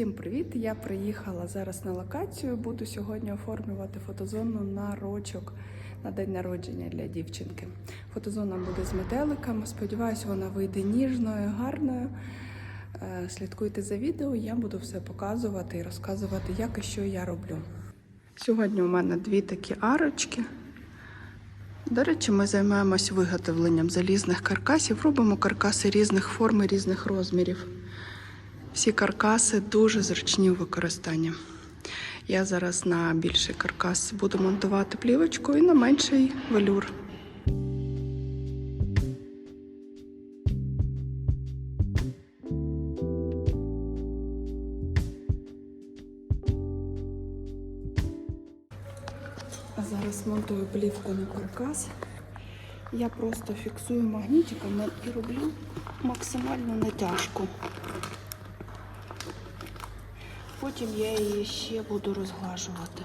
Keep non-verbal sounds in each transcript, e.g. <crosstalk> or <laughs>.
Всім привіт! Я приїхала зараз на локацію. Буду сьогодні оформлювати фотозону на рочок на день народження для дівчинки. Фотозона буде з метеликами. Сподіваюся, вона вийде ніжною, гарною. Е, Слідкуйте за відео, я буду все показувати і розказувати, як і що я роблю. Сьогодні у мене дві такі арочки. До речі, ми займаємось виготовленням залізних каркасів. Робимо каркаси різних форм і різних розмірів. Всі каркаси дуже зручні у використанні. Я зараз на більший каркас буду монтувати плівочку і на менший велюр. Зараз монтую плівку на каркас. Я просто фіксую магнітиками і роблю максимальну натяжку. Потім я її ще буду розглажувати.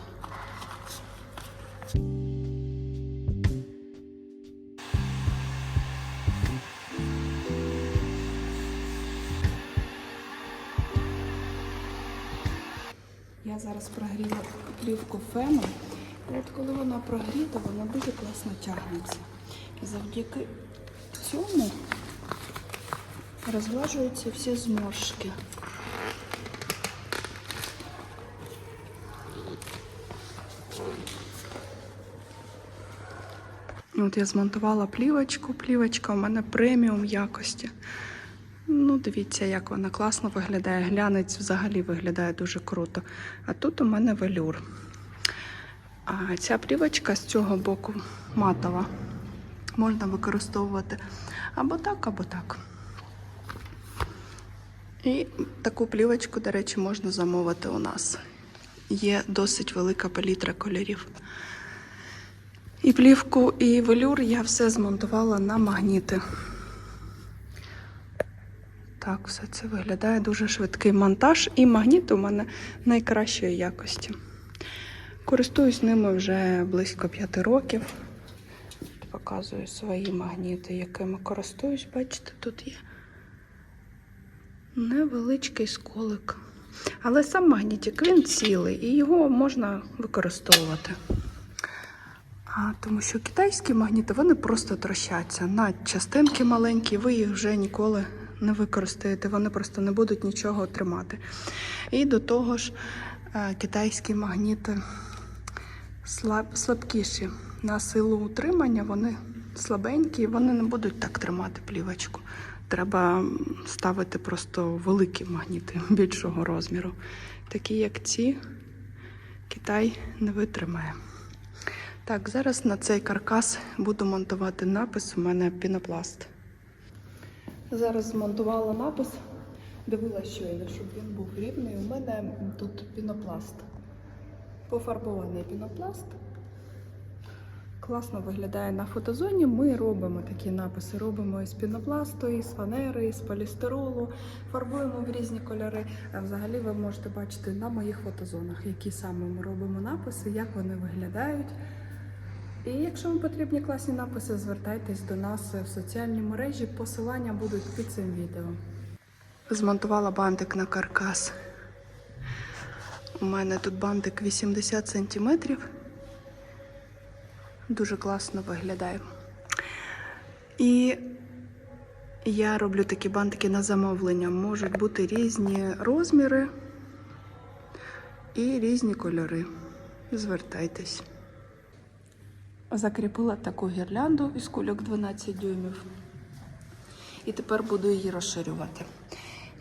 Я зараз прогріла плівку феном. І от коли вона прогріта, вона дуже класно тягнеться. І завдяки цьому розглажуються всі зморшки. От я змонтувала плівочку. Плівочка у мене преміум якості. Ну, дивіться, як вона класно виглядає. Глянець взагалі виглядає дуже круто. А тут у мене велюр. А ця плівочка з цього боку матова. Можна використовувати або так, або так. І таку плівочку, до речі, можна замовити у нас. Є досить велика палітра кольорів. І плівку, і велюр я все змонтувала на магніти. Так, все це виглядає дуже швидкий монтаж, і магніт у мене найкращої якості. Користуюсь ними вже близько 5 років. Показую свої магніти, якими користуюсь. Бачите, тут є невеличкий сколик. Але сам магнітик він цілий і його можна використовувати. А, тому що китайські магніти вони просто трощаться на частинки маленькі, ви їх вже ніколи не використаєте, вони просто не будуть нічого тримати. І до того ж, е, китайські магніти слаб, слабкіші на силу утримання, вони слабенькі, вони не будуть так тримати плівочку. Треба ставити просто великі магніти <laughs> більшого розміру. Такі, як ці, Китай не витримає. Так, зараз на цей каркас буду монтувати напис. У мене пінопласт. Зараз змонтувала напис. Дивилася щойно, щоб він був рівний. У мене тут пінопласт. Пофарбований пінопласт. Класно виглядає на фотозоні. Ми робимо такі написи. Робимо із пінопласту, із фанери, із полістиролу, фарбуємо в різні кольори. А взагалі ви можете бачити на моїх фотозонах, які саме ми робимо написи, як вони виглядають. І якщо вам потрібні класні написи, звертайтесь до нас в соціальні мережі. Посилання будуть під цим відео. Змонтувала бантик на каркас. У мене тут бантик 80 см. Дуже класно виглядає. І я роблю такі бантики на замовлення. Можуть бути різні розміри і різні кольори. Звертайтесь. Закріпила таку гірлянду із кульок 12 дюймів. І тепер буду її розширювати.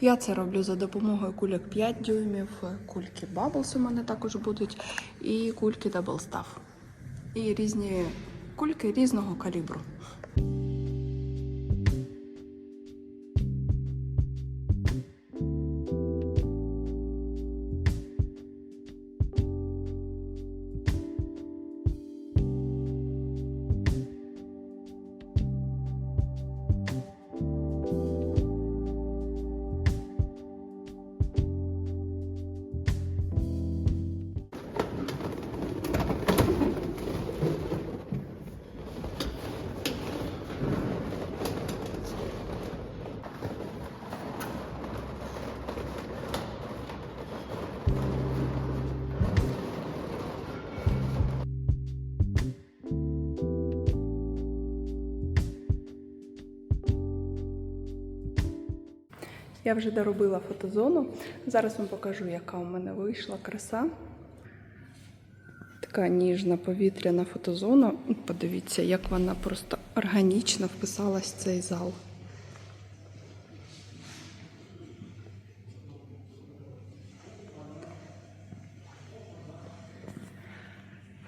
Я це роблю за допомогою кульок 5 дюймів, кульки Bubbles у мене також будуть, і кульки Double Staff. І різні кульки різного калібру. Я вже доробила фотозону. Зараз вам покажу, яка у мене вийшла краса. Така ніжна повітряна фотозона. Подивіться, як вона просто органічно вписалась в цей зал.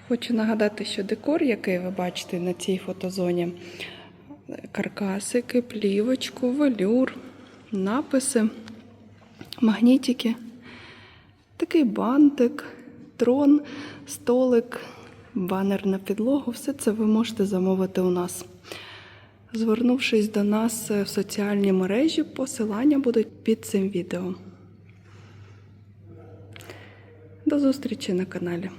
Хочу нагадати, що декор, який ви бачите на цій фотозоні, каркасики, плівочку, велюр, написи, магнітики, такий бантик, трон, столик, банер на підлогу. Все це ви можете замовити у нас. Звернувшись до нас в соціальні мережі, посилання будуть під цим відео. До зустрічі на каналі.